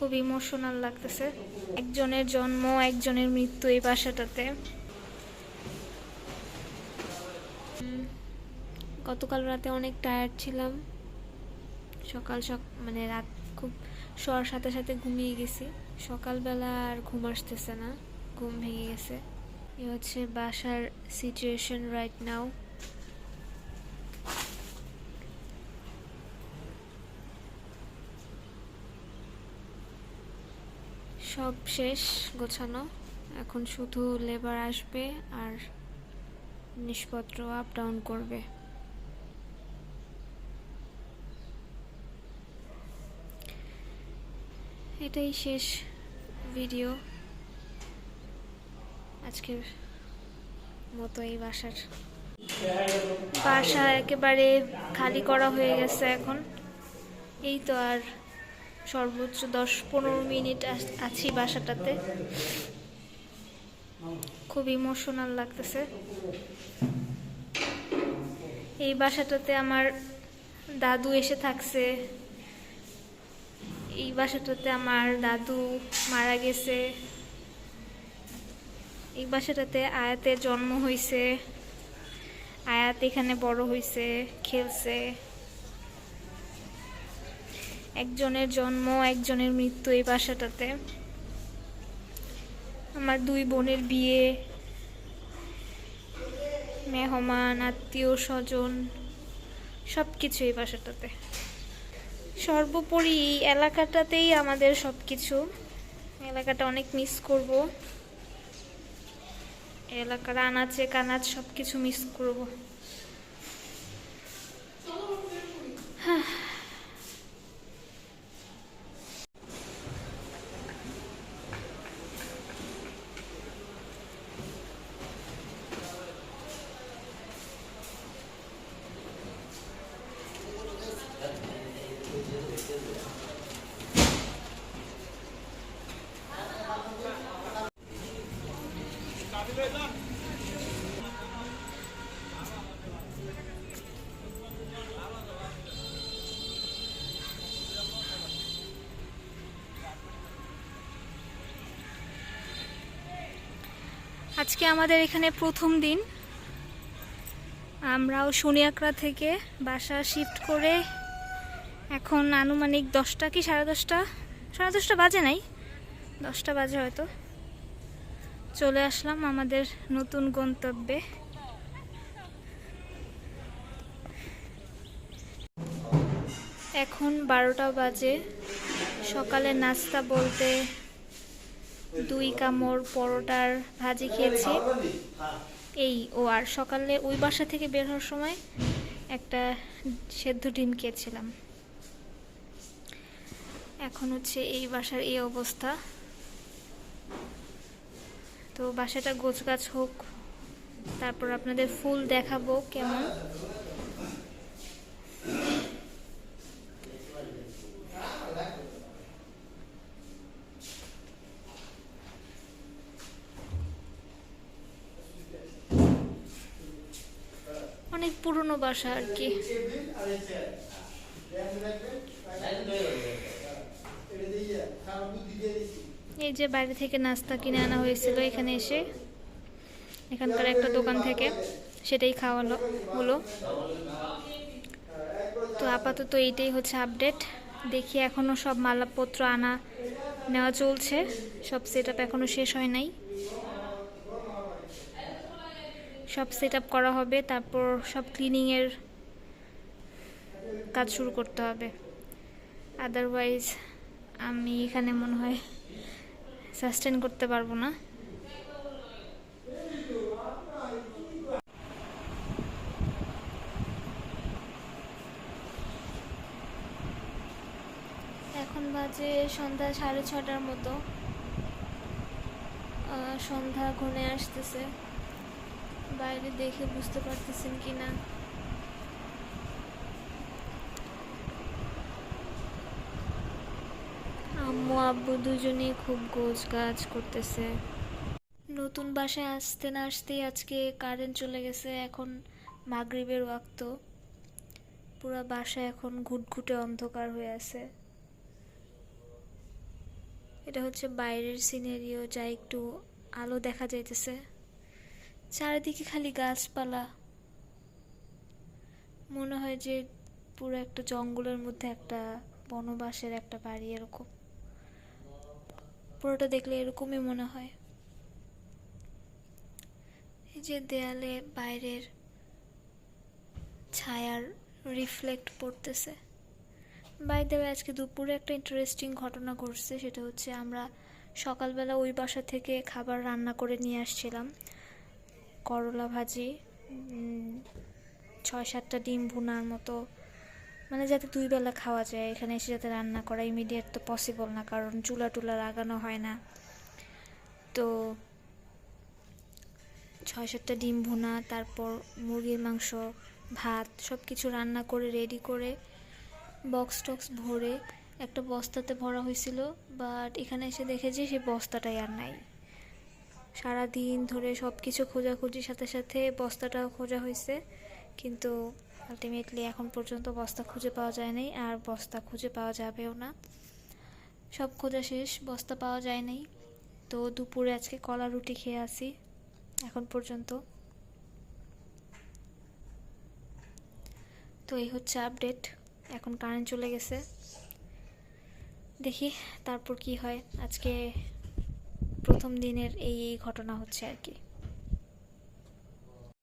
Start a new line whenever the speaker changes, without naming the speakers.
খুব ইমোশনাল লাগতেছে। একজনের জন্ম, একজনের মৃত্যু এই বাসাটাতে। গতকাল রাতে অনেক টায়ার্ড ছিলাম। সকাল সক মানে রাত খুব, শোয়ার সাথে সাথে ঘুমিয়ে গেছি। সকালবেলা আর ঘুম আসতেছে না, ঘুম ভেঙে গেছে। এ হচ্ছে বাসার সিচুয়েশন রাইট নাও সব শেষ, গোছানো। এখন শুধু লেবার আসবে আর জিনিসপত্র আপ ডাউন করবে। এটাই শেষ ভিডিও আজকের মতো এই বাসার। বাসা একেবারে খালি করা হয়ে গেছে এখন। এই তো আর সর্বোচ্চ দশ পনেরো মিনিট আছি বাসাটাতে। খুব ইমোশনাল লাগতেছে। এই বাসাটাতে আমার দাদু এসে থাকছে। এই বাসাটাতে আমার দাদু মারা গেছে। এই বাসাটাতে আয়াতের জন্ম হয়েছে আয়াত এখানে বড় হয়েছে খেলছে। একজনের জন্ম, একজনের মৃত্যু এই বাসাটাতে। আমার দুই বোনের বিয়ে। মেহমান, আত্মীয় স্বজন সব কিছু এই বাসাটাতে। সর্বোপরি এই এলাকাটাতেই আমাদের সব কিছু এলাকাটা অনেক মিস করব। এলাকার আনাচে কানাচ সব কিছু মিস করব আজকে আমাদের এখানে প্রথম দিন। আমরাও শনিয়াকড়া থেকে বাসা শিফট করে এখন আনুমানিক দশটা কি সাড়ে দশটা? সাড়ে দশটা বাজে নাই। দশটা বাজে হয়তো। চলে আসলাম আমাদের নতুন গন্তব্যে। এখন বারোটা বাজে। সকালে নাস্তা বলতে দুই কামড় পরোটার ভাজি খেয়েছি। এই, ও আর সকালে ওই বাসা থেকে বের হওয়ার সময় একটা সেদ্ধ ডিম খেয়েছিলাম। এখন হচ্ছে এই বাসার এই অবস্থা। তো বাসাটা গোছগাছ হোক, তারপর আপনাদের ফুল দেখাবো কেমন অনেক পুরনো বাসা আর কি। এই যে বাইরে থেকে নাস্তা কিনে আনা হয়েছিল এখানে এসে। এখানকার একটা দোকান থেকে সেটাই খাওয়ালো হলো তো আপাতত এইটাই হচ্ছে আপডেট দেখি এখনও সব মালাপত্র আনা নেওয়া চলছে। সব সেট আপ এখনও শেষ হয় নাই। সব সেট করা হবে, তারপর সব ক্লিনিংয়ের কাজ শুরু করতে হবে। আদারওয়াইজ আমি এখানে মনে হয় সাস্টেন করতে পারব না। এখন বাজে সন্ধ্যা সাড়ে ছটার মতো। সন্ধ্যা ঘনে আসতেছে। বাইরে দেখে বুঝতে পারতেছেন কি না আম্মু, আব্বু দুজনেই খুব গোছ গাছ করতেছে। নতুন বাসায় আসতে না আসতেই আজকে কারেন্ট চলে গেছে, এখন মাগরিবের ওয়াক্ত। পুরো বাসা এখন ঘুটঘুটে অন্ধকার হয়ে আছে। এটা হচ্ছে বাইরের সিনারিও যা একটু আলো দেখা যাইতেছে। চারিদিকে খালি গাছপালা। মনে হয় যে পুরো একটা জঙ্গলের মধ্যে একটা বনবাসের একটা বাড়ি এরকম। পুরোটা দেখলে এরকমই মনে হয়। এই যে দেয়ালে বাইরের ছায়ার রিফ্লেক্ট পড়তেছে। বাই দেবে আজকে দুপুরে একটা ইন্টারেস্টিং ঘটনা ঘটছে, সেটা হচ্ছে আমরা সকালবেলা ওই বাসা থেকে খাবার রান্না করে নিয়ে আসছিলাম। করলা ভাজি ছয় সাতটা ডিম ভুনার মতো। মানে যাতে দুই বেলা খাওয়া যায়, এখানে এসে যাতে রান্না করা ইমিডিয়েট তো পসিবল না, কারণ চুলা টুলা লাগানো হয় না। তো ছয় সাতটা ডিম ভুনা, তারপর মুরগির মাংস, ভাত সব কিছু রান্না করে রেডি করে বক্স টক্স ভরে একটা বস্তাতে ভরা হয়েছিল বাট এখানে এসে দেখেছি সেই বস্তাটাই আর নাই। সারা দিন ধরে সব কিছু খোঁজাখুঁজির সাথে সাথে বস্তাটাও খোঁজা হয়েছে। কিন্তু আলটিমেটলি এখন পর্যন্ত বস্তা খুঁজে পাওয়া যায় নাই আর বস্তা খুঁজে পাওয়া যাবেও না। সব খোঁজা শেষ, বস্তা পাওয়া যায় নাই। তো দুপুরে আজকে কলা রুটি খেয়ে আসি, এখন পর্যন্ত। তো এই হচ্ছে আপডেট এখন কারেন্ট চলে গেছে। দেখি তারপর কি হয়। আজকে প্রথম দিনের এই এই ঘটনা হচ্ছে আর কি।